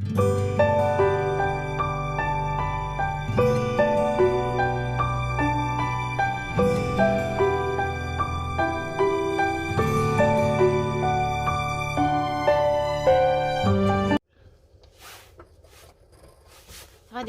สวัส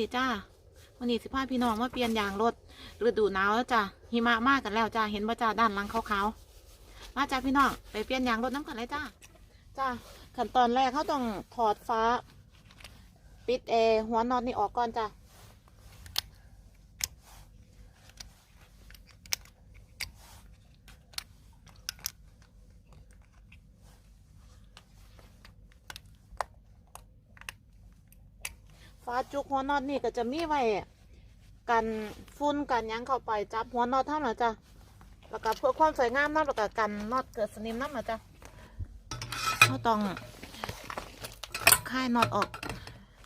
ดีจ้าวันนี้สิพาพี่น้องมาเปลี่ยนยางรถฤดูหนาวแล้วจ้าหิมะมากกันแล้วจ้าเห็นบ่จ้าด้านหลังขาวๆมาจ้าพี่น้องไปเปลี่ยนยางรถน้ำกันเลยจ้าจ้าขั้นตอนแรกเขาต้องถอดฟ้า ปิดแอร์หัวนอตนี่ออกก่อนจ้าฟ้าจุกหัวนอตนี่ก็จะมีไว้กันฝุ่นกันยังเข้าไปจับหัวนอตเท่านั้นจ้าแล้วก็เพื่อความสวยงามนั่นแล้วก็กันนอตเกิดสนิมนั่นนะจ้าเขาต้องคายนอตออก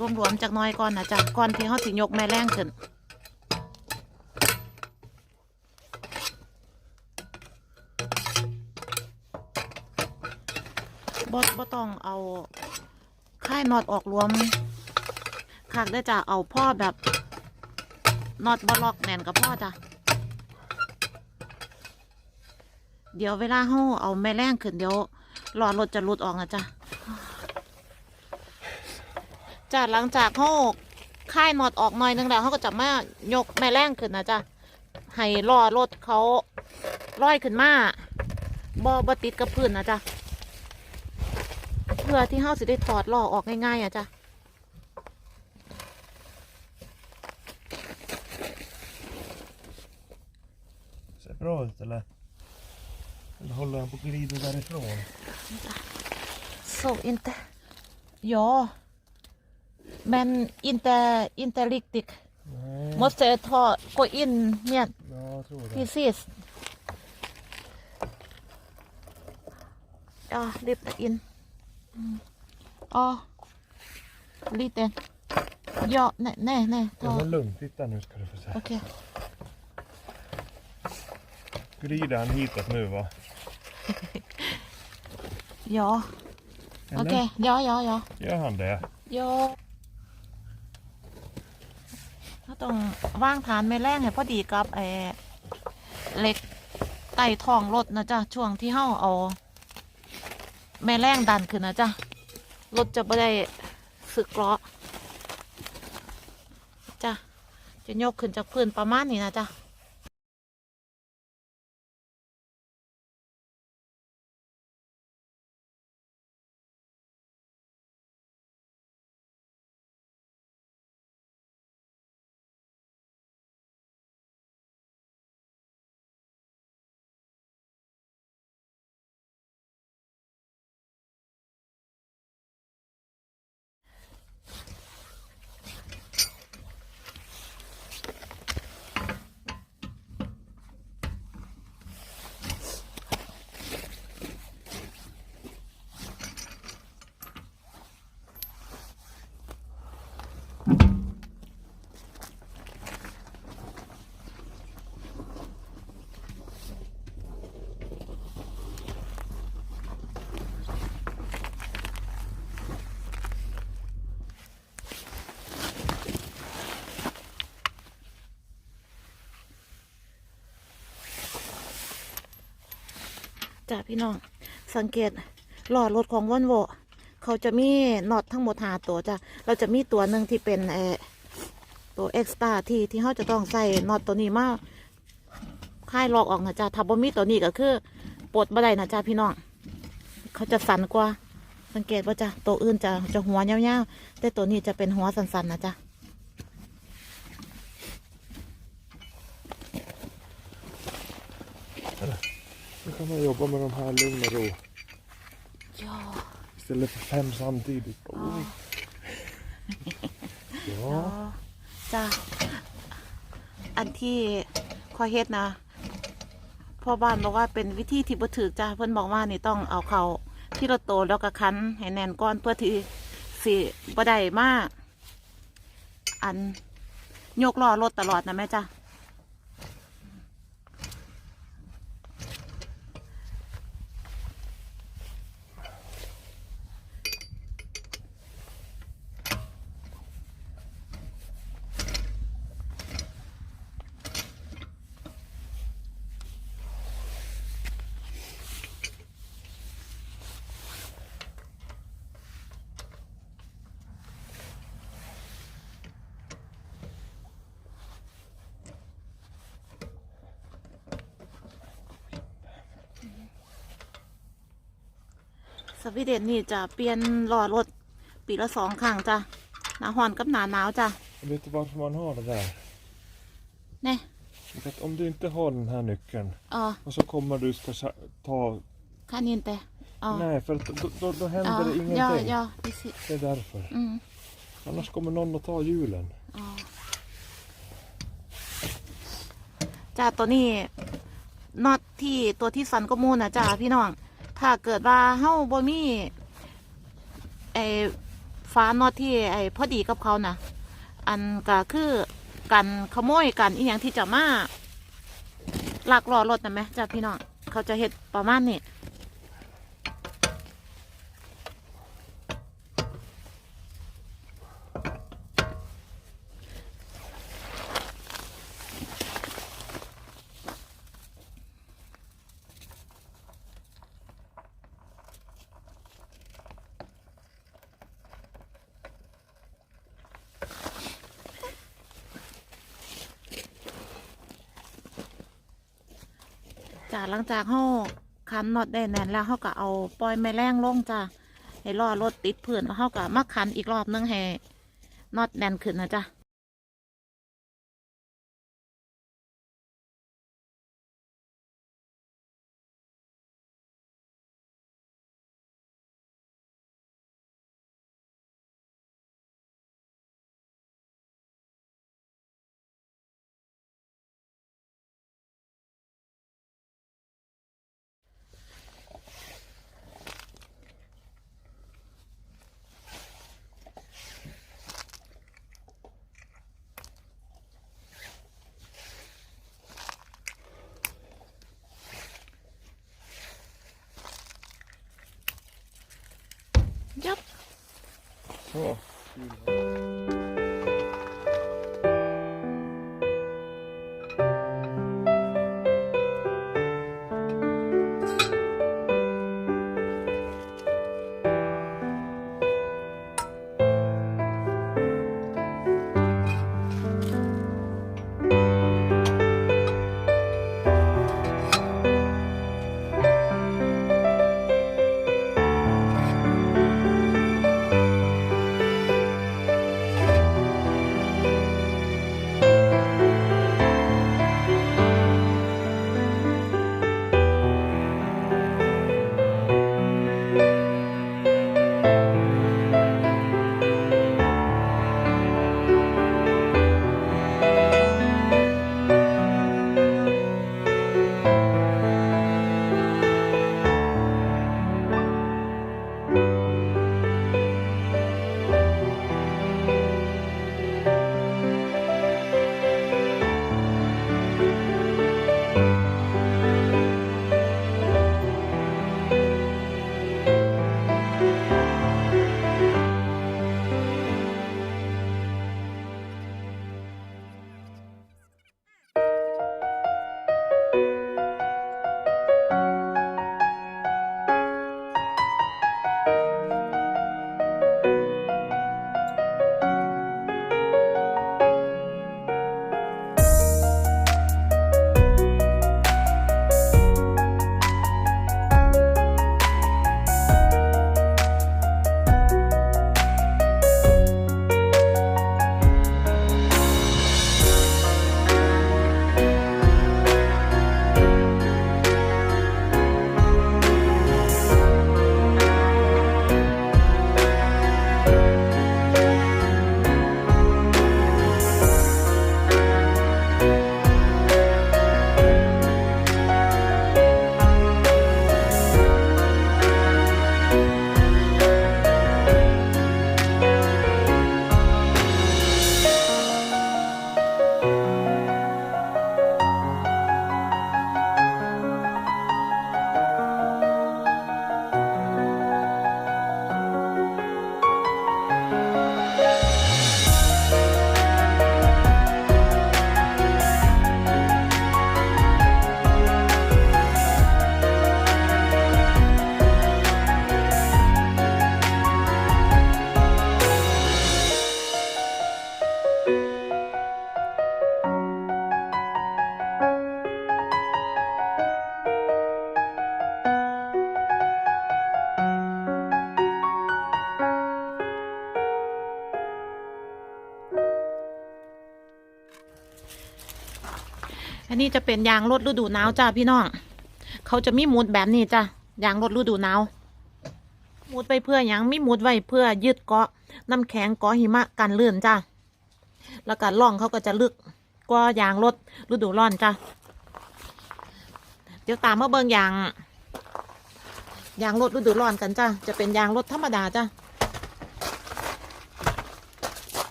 รวมๆจากน้อยก่อนนะจ๊ะก่อนที่เขาสิยกแม่แรงขึ้นบดบ่ต้องเอาค่ายน็อตออกรวมคากได้จ้ะเอาพ่อแบบน็อตบล็อกแน่นกับพ่อจ้ะเดี๋ยวเวลาเขาเอาแม่แรงขึ้นเดี๋ยวหลอดรถจะหลุดออกนะจ๊ะ จ้ะหลังจากเขาค่ายน็อตออกหน่อยนึงแล้วเขาก็จะมายกแม่แรงขึ้นนะจ๊ะให้ล้อรถเขาลอยขึ้นมาบ่บ่ติดกับพื้นนะจ๊ะเพื่อที่เขาสิได้ถอดล้อออกง่ายๆอะจ้ะ Ser bra ut eller? Eller håller han på att glida därifrån? så inte ja Men inte, inte riktigt. Nej. Måste ta, gå in igen Ja, jag tror det. Precis. Ja, lyfta in. Mm. Ja, lite. Ja, nej, nej, nej. Ta. Ja, men lugnt. Titta nu ska du få se. Okej. Glider han hitåt nu va? ja. Okej, Eller? ja, ja, ja. Gör han det? Ja. ต้องว่างฐานไม่แรงให้พอดีกับไอ้เหล็กไต่ท้องรถนะจ๊ะช่วงที่เฮาเอา แม่แรงดันขึ้นนะจ๊ะรถจะไม่ได้สึกล้อจ้ะจะยกขึ้นจากพื้นประมาณนี้นะจ๊ะ จ้ะพี่น้อง สังเกตหล้อรถของวอนโวเขาจะมีน็อตทั้งหมดหาตัวจ้ะ เราจะมีตัวหนึ่งที่เป็นเอตัวเอ็กซ์ตาที่ที่เขาจะต้องใส่น็อตตัวนี้มาค่ายลอกออกนะจ๊ะถ้าบ่มีตัวนี้ก็คือปลดบ่ได้นะจ๊ะพี่น้อง เขาจะสั่นกว่า สังเกตว่าจ้ะตัวอื่นจะจะหัวยาวๆแต่ตัวนี้จะเป็นหัวสั่นๆนะจ๊ะ man jobba med de här lugn och ro. ย่อ Istället för fem samtidigt. Oj. อ๋อ Ja. จ้าอันที่คอยเฮ็ดนะพ่อบ้านบอกว่าเป็นวิธีที่บ่ถือจ้าเพิ่นบอกว่านี่ต้องเอาเขาที่เราโตแล้วก็คันให้แน่นก้อนเพื่อที่สิบ่ได้มาอันยกล้อรถตลอดนะแม่จ้า วีเดนนี่จะเปลี่ยนล้อรถปีละสองครั้งจ้ะหนาฮ้อนกับหนาหนาวจ้ะ Vet du varför man har det där? เนี่ย För att om du inte har den här nyckeln เออ och så kommer du ska sa- ta... ค่านินแต่เออ Nej, för att då, då, då เอ händer det อย ingenting. ยอดิสิ Det är därför. อืม Annars kommer någon att ta hjulen. อ๋อจ้าตัวนี้น็อตที่ตัวที่สันก็มูลนะจ้าพี่น้อง ถ้าเกิดว่าเฮ้าบ่มีไอ้ฟ้านอตที่ไอ้พอดีกับเขานะอันก็คือกันขโมยกันอีหยังที่จะมาลักล้อรถนะไหมจ้าพี่น้องเขาจะเฮ็ดประมาณนี้ จ้าหลังจากเฮาคันน็อตได้แน่นแล้วเขาก็เอาปล่อยแม่แรงลงจ้าให้ล่อรถติดพื้นแล้วเขาก็มาคันอีกรอบนึงให้น็อตแน่นขึ้นนะจ้า อันนี้จะเป็นยางรถฤดูหนาวจ้าพี่น้อง เขาจะมีหมุดแบบนี้จ้ายางรถฤดูหนาวหมุดไปเพื่อหยังมีหมุดไว้เพื่อยึดเกาะน้ำแข็งเกาะหิมะกันลื่นจ้าแล้วก็ล่องเขาก็จะลึกกว่ายางรถฤดูร้อนจ้าเดี๋ยวตามมาเบิ่งยางยางรถฤดูร้อนกันจ้าจะเป็นยางรถธรรมดาจ้า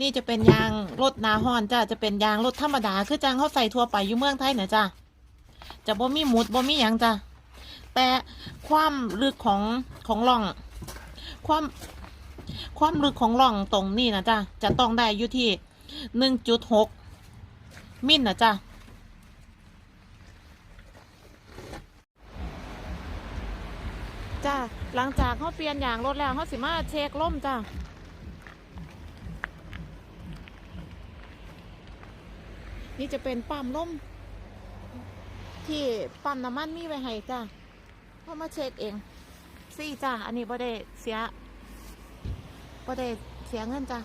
นี่จะเป็นยางรถนาฮอนจ้าจะเป็นยางรถธรรมดาคือจางเขาใส่ทั่วไปอยู่เมืองไทยนะจ้าจะบ่มีหมุดบ่มีหยังจ้าแต่ความลึกของของร่อง ความความลึกของร่องตรงนี้นะจ้าจะต้องได้อยู่ที่หนึ่งจุดหกมิลนะจ้าจ้าหลังจากเขาเปลี่ยนยางรถแล้วเขาสิมาเช็คล่มจ้า นี่จะเป็นปั๊มลมที่ปั๊มน้ำมันมีไว้ให้จ้าเพราะมาเช็คเองซี่จ้าอันนี้บ่ได้เสียบ่ได้เสียเงินจ้า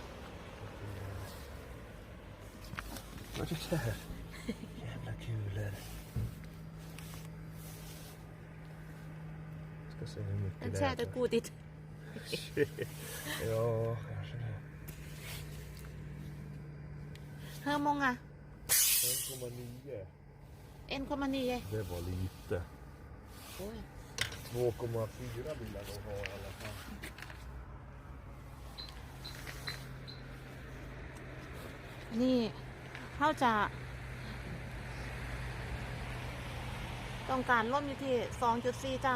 Vad är det där? Jävla kulor. Ska se hur mycket en det är. En tjädergodis. ja, kanske det. Hur många? 1,9. 1,9. Det var lite. Oj. 2,4 vill jag nog ha i alla fall. Ni, เขาจะ ต้องการร่มอยู่ที่ 2.4 จ้ะ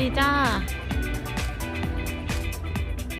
ดีจ้า